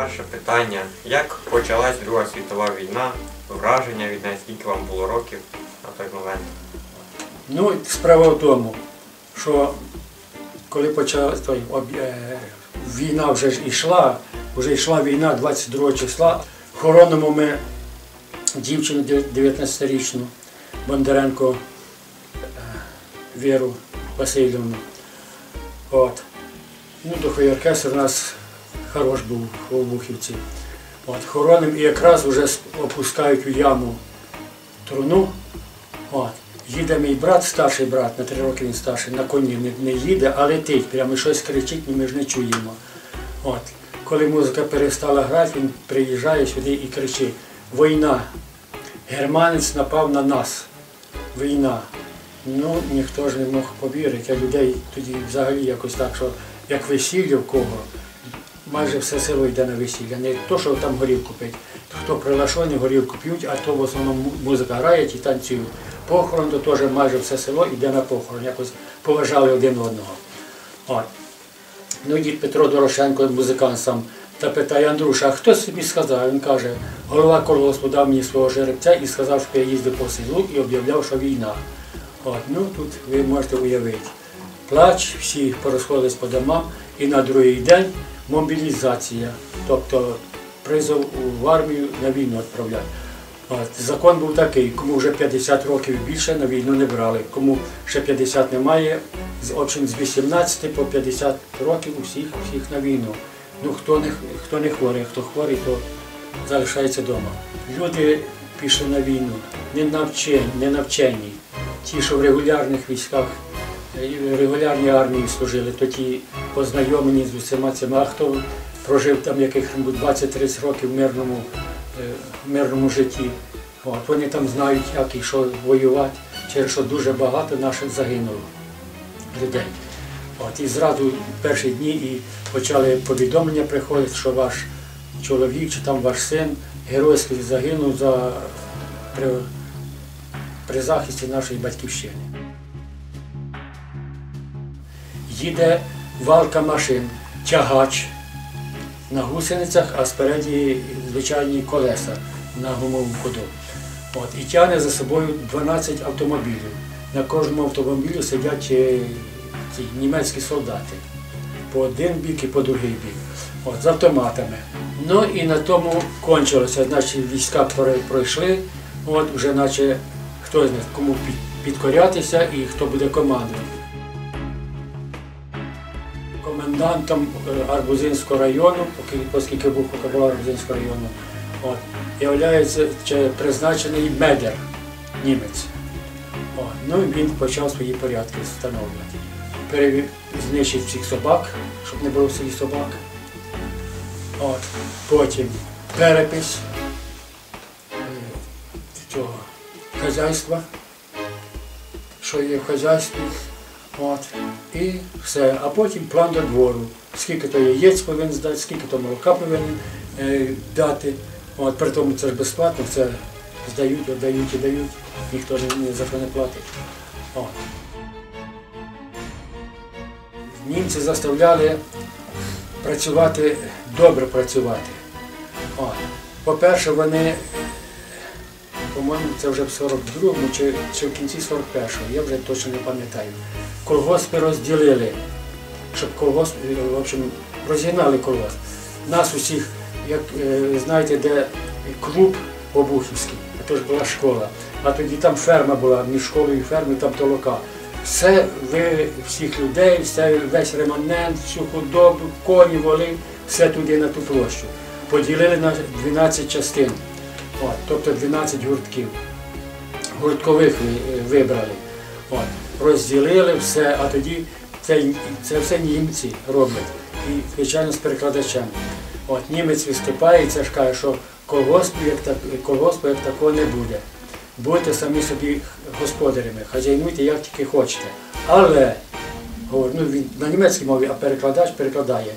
Перше питання. Як почалась Друга світова війна? Враження від неї, скільки вам було років на той момент? Ну, справа в тому, що коли почалась той, об- е, війна вже ж йшла, вже йшла війна 22 числа, хоронимо ми дівчину дев- 19-річну Бондаренко е, Віру Васильівну. От. Ну, духовий оркестр у нас хорош був у Обухівці. От, хоронимо і якраз вже опускають у яму труну. От. Їде мій брат, старший брат, на три роки він старший, на коні не, не їде, а летить, прямо щось кричить, ну, ми ж не чуємо. От. Коли музика перестала грати, він приїжджає сюди і кричить: Війна! Германець напав на нас. Війна. Ну, ніхто ж не мог повірити, а людей тоді взагалі якось так, що як весілля в кого, майже все село йде на весілля. Не то, що там горілку пить. Хто прилашоний, горілку п'ють, а то в основному музика грає і танцюють. Похорон, то теж майже все село йде на похорон, якось поважали один одного. От. Ну, дід Петро Дорошенко, музикант сам, та питає Андруша, а хто собі сказав? Він каже, голова колгоспу дав мені свого жеребця і сказав, що я їздив по селу і об'являв, що війна. От, ну тут ви можете уявити. Плач, всі порозходились по домам, і на другий день мобілізація, тобто призов в армію на війну відправляти. Закон був такий, кому вже 50 років більше на війну не брали, кому ще 50 немає, з, общем, з 18 по 50 років усіх, всіх на війну. Ну, хто не, хто не хворий, хто хворий, то залишається вдома. Люди пішли на війну, не навчені, не навчені. Ті, що в регулярних військах, е, і в регулярній армії служили, то ті познайомлені з усіма цими, а хто прожив там яких-небудь 20-30 років в мирному, е, мирному житті. От, вони там знають, як і що воювати, через що дуже багато наших загинуло людей. От, і зразу в перші дні і почали повідомлення приходити, що ваш чоловік чи там ваш син геройсько загинув за, при, при захисті нашої батьківщини. Їде валка машин, тягач на гусеницях, а спереді звичайні колеса на гумовому ходу. От, і тягне за собою 12 автомобілів. На кожному автомобілі сидять е, ці німецькі солдати. По один бік і по другий бік. От, з автоматами. Ну і на тому кончилося. Значить, війська пройшли, от вже наче хто знає, кому підкорятися і хто буде командувати. Комендантом е, Арбузинського району, оскільки був прокурор Арбузинського району, от, являється чи призначений медер, німець. О, ну і він почав свої порядки встановлювати. Перевів, знищив всіх собак, щоб не було в собак. От. Потім перепис е, цього хазяйства, що є в хазяйстві. От. І все. А потім план до двору. Скільки то яєць повинен здати, скільки то молока повинен е, дати. От, при тому це ж безплатно, це здають, віддають і дають, ніхто ні, ні за що не платить. От. Німці заставляли працювати, добре працювати. По-перше, вони, по-моєму, це вже в 42-му чи, чи в кінці 41-го, я вже точно не пам'ятаю. Колгоспи розділили, щоб колгосп, е, в общем, розігнали колгосп. Нас усіх, як е, знаєте, де клуб Обухівський, а то ж була школа. А тоді там ферма була, між школою і фермою, там толока. Все ви всіх людей, все, весь реманент, всю худобу, коні, воли, все туди на ту площу. Поділили на 12 частин, От, тобто 12 гуртків. Гурткових ви- е, вибрали. От, розділили все, а тоді це, це все німці роблять. І, звичайно, з перекладачем. От, німець виступає і це ж каже, що колгоспу як, так, колгоспу як такого не буде. Будете самі собі господарями, хазяйнуйте як тільки хочете. Але, говорю, ну, він на німецькій мові, а перекладач перекладає.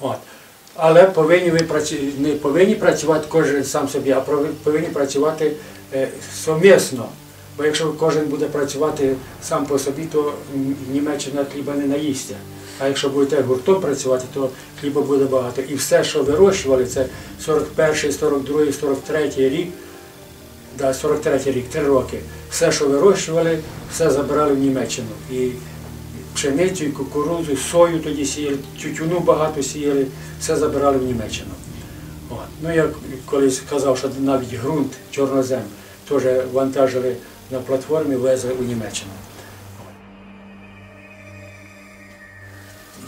От. Але повинні ви праці... не повинні працювати кожен сам собі, а повинні працювати е, совмісно. Бо якщо кожен буде працювати сам по собі, то Німеччина хліба не наїсться. А якщо будете гуртом працювати, то хліба буде багато. І все, що вирощували, це 41, 42, 43 рік, да, 43 рік, 3 роки. Все, що вирощували, все забирали в Німеччину. І пшеницю, і кукурудзу, і сою тоді сіяли, тютюну багато сіяли, все забирали в Німеччину. От. Ну, я колись казав, що навіть ґрунт, чорнозем, теж вантажили на платформі, везли у Німеччину.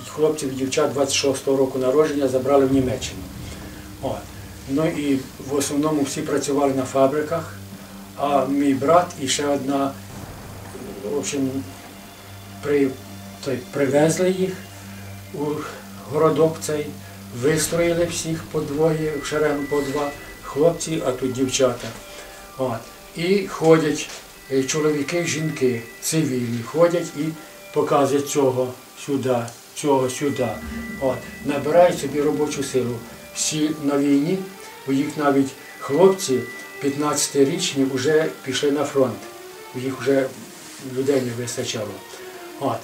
Хлопців і дівчат 26-го року народження забрали в Німеччину. От. Ну і в основному всі працювали на фабриках, а мій брат і ще одна, в общем, при, той, привезли їх у городок цей, вистроїли всіх по двоє, в шеренгу по два хлопці, а тут дівчата. От. І ходять чоловіки, жінки, цивільні, ходять і показують цього сюди, цього сюди. От. Набирають собі робочу силу. Всі на війні, у їх навіть хлопці 15-річні вже пішли на фронт. У їх вже людей не вистачало. От.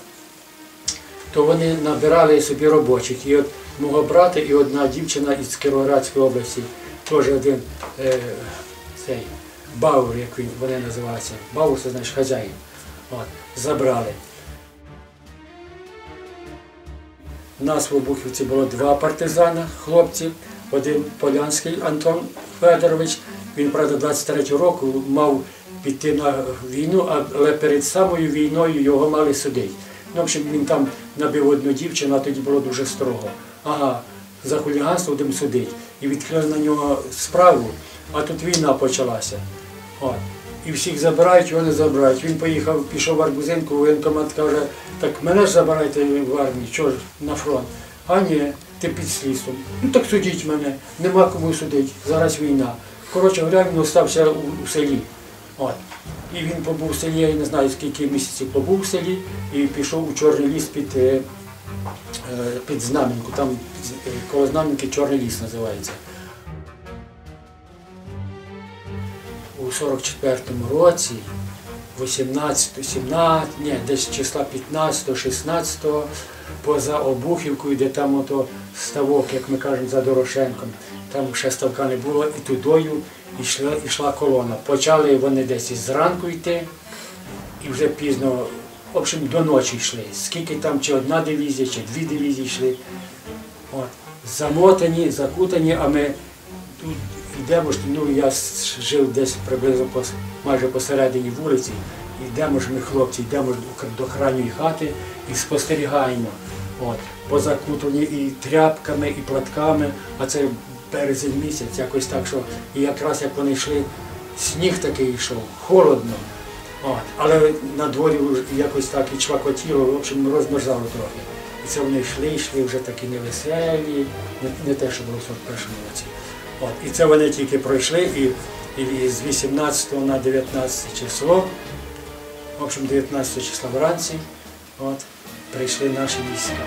То вони набирали собі робочих. І от мого брата і одна дівчина із Кіровоградської області, теж один е, цей Баур, як він, вони називаються. Баур це значить хазяїн. От, забрали. Нас в Обухівці було два партизана, хлопці. Один Полянський Антон Федорович. Він, правда, 23 року мав піти на війну, але перед самою війною його мали судити. Ну, в общем, він там набив одну дівчину, а тоді було дуже строго. Ага, за хуліганство будемо судити. І відкрили на нього справу, а тут війна почалася. От. І всіх забирають, його не забирають. Він поїхав, пішов в Арбузинку, воєнкомат каже, так мене ж забирайте в армію, що ж, на фронт. А ні, ти під слідством. Ну так судіть мене, нема кому судити, зараз війна. Коротше говоря, він остався у, селі. От. І він побув в селі, я не знаю скільки місяців побув в селі, і пішов у Чорний ліс під, е, е, під Знам'янку. Там е, коло Знам'янки Чорний ліс називається. У 44-му році, 18, 17, ні, десь числа 15, 16, поза Обухівкою, де там ото ставок, як ми кажемо, за Дорошенком, там ще ставка не було, і тудою йшла, йшла колона. Почали вони десь із зранку йти, і вже пізно, в общем, до ночі йшли. Скільки там, чи одна дивізія, чи дві дивізії йшли. От. Замотані, закутані, а ми тут йдемо, ж, ну я жив десь приблизно пос, майже посередині вулиці, йдемо ж ми, хлопці, йдемо до крайньої хати і спостерігаємо. От, позакутані і тряпками, і платками, а це березень місяць, якось так, що і якраз як вони йшли, сніг такий йшов, холодно. От, але на дворі якось так і чвакотіло, в общем, розмерзало трохи. І це вони йшли, йшли вже такі невеселі, не, не те, що було в 41-му році. От, і це вони тільки пройшли, і, і з 18 на 19 число, в общем, 19 числа вранці, от, прийшли наші війська.